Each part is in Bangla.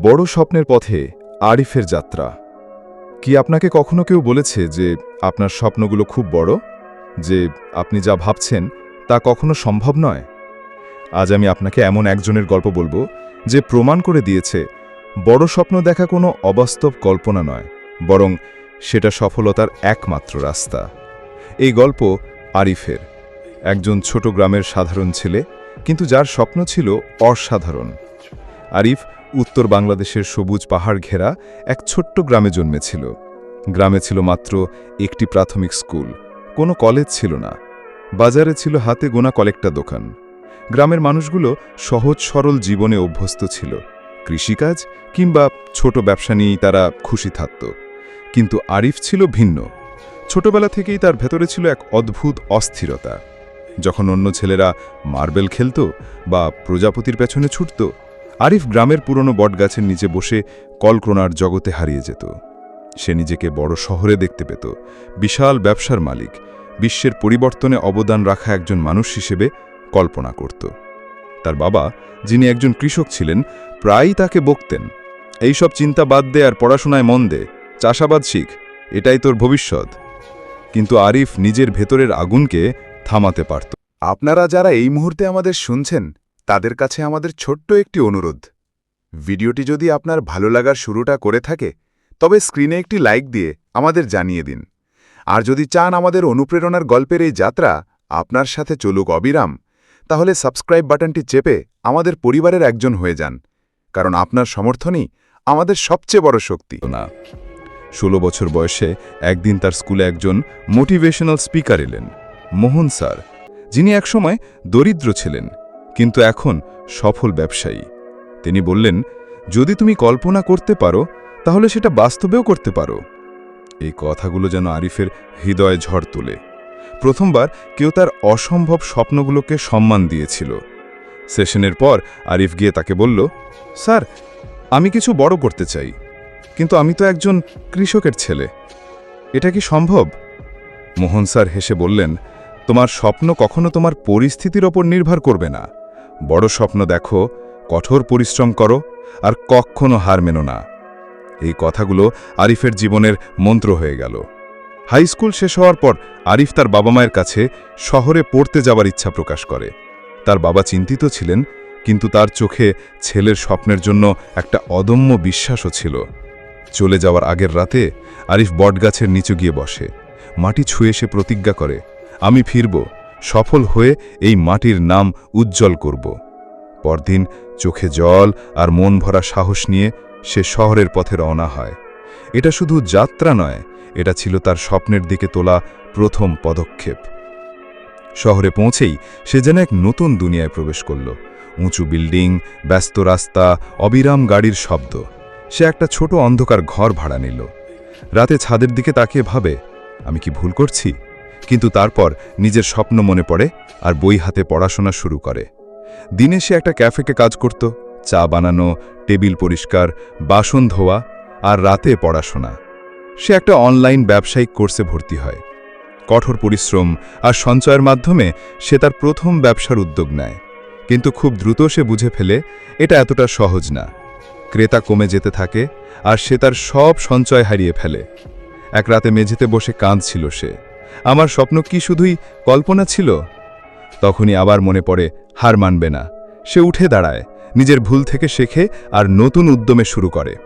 বড় স্বপ্নের পথে আরিফের যাত্রা। কি আপনাকে কখনো কেউ বলেছে যে আপনার স্বপ্নগুলো খুব বড়? যে আপনি যা ভাবছেন তা কখনো সম্ভব নয়? আজ আমি আপনাকে এমন একজনের গল্প বলব যে প্রমাণ করে দিয়েছে, বড় স্বপ্ন দেখা কোনো অবাস্তব কল্পনা নয়, বরং সেটা সফলতার একমাত্র রাস্তা। এই গল্প আরিফের, একজন ছোট গ্রামের সাধারণ ছেলে, কিন্তু যার স্বপ্ন ছিল অসাধারণ। আরিফ উত্তর বাংলাদেশের সবুজ পাহাড় ঘেরা এক ছোট্ট গ্রামে জন্মেছিল। গ্রামে ছিল মাত্র একটি প্রাথমিক স্কুল। কোনো কলেজ ছিল না। বাজারে ছিল হাতে গোনা কলেকটা দোকান। গ্রামের মানুষগুলো সহজ সরল জীবনে অভ্যস্ত ছিল। কৃষিকাজ কিংবা ছোট ব্যবসা নিয়েই তারা খুশি থাকত। কিন্তু আরিফ ছিল ভিন্ন। ছোটবেলা থেকেই তার ভেতরে ছিল এক অদ্ভুত অস্থিরতা। যখন অন্য ছেলেরা মার্বেল খেলত বা প্রজাপতির পেছনে ছুটত আরিফ গ্রামের পুরনো বটগাছের নিচে বসে কলক্রোনার জগতে হারিয়ে যেত। সে নিজেকে বড় শহরে দেখতে পেত, বিশাল ব্যবসার মালিক, বিশ্বের পরিবর্তনে অবদান রাখা একজন মানুষ হিসেবে কল্পনা করত। তার বাবা, যিনি একজন কৃষক ছিলেন, প্রায়ই তাকে বকতেন এইসব চিন্তা বাদ দে আর পড়াশোনায় মন দে, চাষাবাদ শিখ, এটাই তোর ভবিষ্যৎ। কিন্তু আরিফ নিজের ভেতরের আগুনকে থামাতে পারত। আপনারা যারা এই মুহূর্তে আমাদের শুনছেন তাদের কাছে আমাদের ছোট্ট একটি অনুরোধ। ভিডিওটি যদি আপনার ভালো লাগার শুরুটা করে থাকে, তবে স্ক্রিনে একটি লাইক দিয়ে আমাদের জানিয়ে দিন। আর যদি চান আমাদের অনুপ্রেরণার গল্পের এই যাত্রা আপনার সাথে চলুক অবিরাম, তাহলে সাবস্ক্রাইব বাটনটি চেপে আমাদের পরিবারের একজন হয়ে যান, কারণ আপনার সমর্থনই আমাদের সবচেয়ে বড় শক্তি। না, ষোলো বছর বয়সে একদিন তার স্কুলে একজন মোটিভেশনাল স্পিকার এলেন, মোহন স্যার, যিনি একসময় দরিদ্র ছিলেন। কিন্তু এখন সফল ব্যবসায়ী। তিনি বললেন, যদি তুমি কল্পনা করতে পারো, তাহলে সেটা বাস্তবেও করতে পারো। এই কথাগুলো যেন আরিফের হৃদয়ে ঝড় তোলে। প্রথমবার কেউ তার অসম্ভব স্বপ্নগুলোকে সম্মান দিয়েছিল। সেশনের পর আরিফ গিয়ে তাকে বলল, স্যার, আমি কিছু বড় করতে চাই, কিন্তু আমি তো একজন কৃষকের ছেলে। এটা কি সম্ভব? মোহন স্যার হেসে বললেন, তোমার স্বপ্ন কখনো তোমার পরিস্থিতির ওপর নির্ভর করবে না। বড় স্বপ্ন দেখো, কঠোর পরিশ্রম করো আর কখনো হার মেনো না। এই কথাগুলো আরিফের জীবনের মন্ত্র হয়ে গেল। হাই স্কুল শেষ হওয়ার পর আরিফ তার বাবা মায়ের কাছে শহরে পড়তে যাওয়ার ইচ্ছা প্রকাশ করে। তার বাবা চিন্তিত ছিলেন, কিন্তু তার চোখে ছেলের স্বপ্নের জন্য একটা অদম্য বিশ্বাসও ছিল। চলে যাওয়ার আগের রাতে আরিফ বটগাছের নিচু গিয়ে বসে। মাটি ছুঁয়ে সে প্রতিজ্ঞা করে, আমি ফিরব। সফল হয়ে এই মাটির নাম উজ্জ্বল করব। পরদিন চোখে জল আর মন ভরা সাহস নিয়ে সে শহরের পথে রওনা হয়। এটা শুধু যাত্রা নয়, এটা ছিল তার স্বপ্নের দিকে তোলা প্রথম পদক্ষেপ। শহরে পৌঁছেই সে যেন এক নতুন দুনিয়ায় প্রবেশ করল। উঁচু বিল্ডিং, ব্যস্ত রাস্তা, অবিরাম গাড়ির শব্দ। সে একটা ছোট অন্ধকার ঘর ভাড়া নিল। রাতে ছাদের দিকে তাকিয়ে ভাবে, আমি কি ভুল করছি? কিন্তু তারপর নিজের স্বপ্ন মনে পড়ে আর বই হাতে পড়াশোনা শুরু করে। দিনে সে একটা ক্যাফেকে কাজ করত, চা বানানো, টেবিল পরিষ্কার, বাসন ধোয়া আর রাতে পড়াশোনা। সে একটা অনলাইন ব্যবসায়িক কোর্সে ভর্তি হয়। কঠোর পরিশ্রম আর সঞ্চয়ের মাধ্যমে সে তার প্রথম ব্যবসার উদ্যোগ নেয়। কিন্তু খুব দ্রুত সে বুঝে ফেলে এটা এতটা সহজ না। ক্রেতা কমে যেতে থাকে আর সে তার সব সঞ্চয় হারিয়ে ফেলে। এক রাতে মেঝেতে বসে কাঁদছিল সে। আমার স্বপ্ন কি শুধুই কল্পনা ছিল? তখনই আবার মনে পড়ে, হার মানবে না। সে উঠে দাঁড়ায়, নিজের ভুল থেকে শেখে আর নতুন উদ্যমে শুরু করে।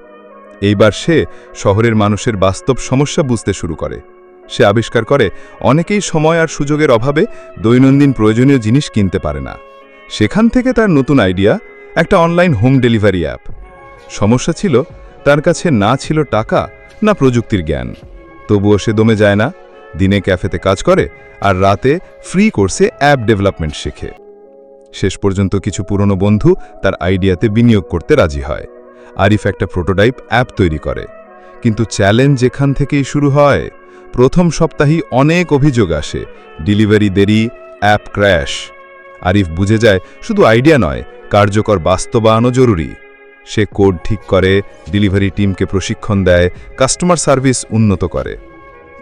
এইবার সে শহরের মানুষের বাস্তব সমস্যা বুঝতে শুরু করে। সে আবিষ্কার করে, অনেকেই সময় আর সুযোগের অভাবে দৈনন্দিন প্রয়োজনীয় জিনিস কিনতে পারে না। সেখান থেকে তার নতুন আইডিয়া, একটা অনলাইন হোম ডেলিভারি অ্যাপ। সমস্যা ছিল, তার কাছে না ছিল টাকা, না প্রযুক্তির জ্ঞান। তবুও সে দমে যায় না। দিনে ক্যাফেতে কাজ করে আর রাতে ফ্রি কোর্সে অ্যাপ ডেভেলপমেন্ট শেখে। শেষ পর্যন্ত কিছু পুরনো বন্ধু তার আইডিয়াতে বিনিয়োগ করতে রাজি হয়। আরিফ একটা প্রোটোটাইপ অ্যাপ তৈরি করে। কিন্তু চ্যালেঞ্জ যেখান থেকেই শুরু হয়। প্রথম সপ্তাহেই অনেক অভিযোগ আসে। ডেলিভারি দেরি অ্যাপ ক্র্যাশ আরিফ বুঝে যায়, শুধু আইডিয়া নয়, কার্যকর বাস্তবায়নও জরুরি। সে কোড ঠিক করে ডেলিভারি টিমকে প্রশিক্ষণ দেয় কাস্টমার সার্ভিস উন্নত করে।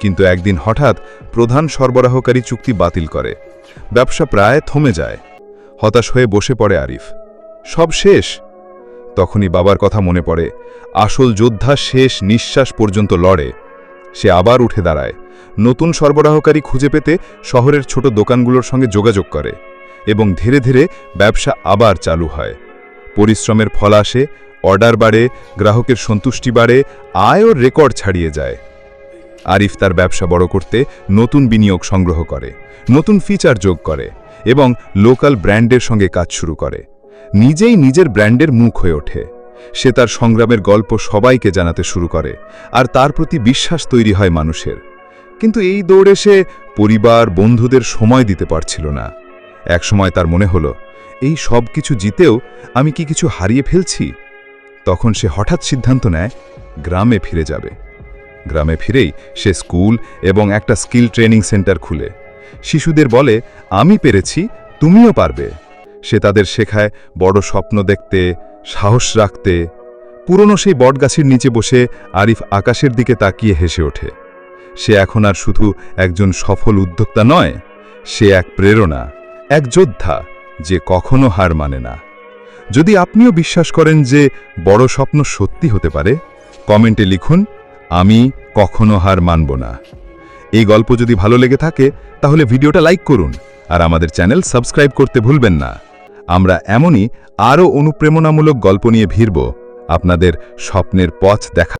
কিন্তু একদিন হঠাৎ প্রধান সরবরাহকারী চুক্তি বাতিল করে। ব্যবসা প্রায় থমে যায়। হতাশ হয়ে বসে পড়ে আরিফ। সব শেষ? তখনই বাবার কথা মনে পড়ে, আসল যোদ্ধা শেষ নিঃশ্বাস পর্যন্ত লড়ে। সে আবার উঠে দাঁড়ায়। নতুন সরবরাহকারী খুঁজে পেতে শহরের ছোট দোকানগুলোর সঙ্গে যোগাযোগ করে এবং ধীরে ধীরে ব্যবসা আবার চালু হয়। পরিশ্রমের ফল আসে, অর্ডার বাড়ে, গ্রাহকের সন্তুষ্টি বাড়ে আয়ও রেকর্ড ছাড়িয়ে যায়। আরিফ তার ব্যবসা বড় করতে নতুন বিনিয়োগ সংগ্রহ করে, নতুন ফিচার যোগ করে এবং লোকাল ব্র্যান্ডের সঙ্গে কাজ শুরু করে। নিজেই নিজের ব্র্যান্ডের মুখ হয়ে ওঠে। সে তার সংগ্রামের গল্প সবাইকে জানাতে শুরু করে আর তার প্রতি বিশ্বাস তৈরি হয় মানুষের। কিন্তু এই দৌড়ে সে পরিবার, বন্ধুদের সময় দিতে পারছিল না। একসময় তার মনে হলো, এই সব কিছু জিতেও আমি কি কিছু হারিয়ে ফেলছি? তখন সে হঠাৎ সিদ্ধান্ত নেয়, গ্রামে ফিরে যাবে। গ্রামে ফিরেই সে স্কুল এবং একটা স্কিল ট্রেনিং সেন্টার খুলে। শিশুদের বলে, আমি পেরেছি, তুমিও পারবে। সে তাদের শেখায় বড় স্বপ্ন দেখতে, সাহস রাখতে। পুরনো সেই বটগাছের নিচে বসে আরিফ আকাশের দিকে তাকিয়ে হেসে ওঠে। সে এখন আর শুধু একজন সফল উদ্যোক্তা নয়, সে এক প্রেরণা, এক যোদ্ধা যে কখনো হার মানে না। যদি আপনিও বিশ্বাস করেন যে বড় স্বপ্ন সত্যি হতে পারে, কমেন্টে লিখুন আমি কখনো হার মানব না। এই গল্প যদি ভালো লেগে থাকে, তাহলে ভিডিওটা লাইক করুন আর আমাদের চ্যানেল সাবস্ক্রাইব করতে ভুলবেন না। আমরা এমনই আরও অনুপ্রেরণামূলক গল্প নিয়ে ভিড়ব। আপনাদের স্বপ্নের পথ দেখা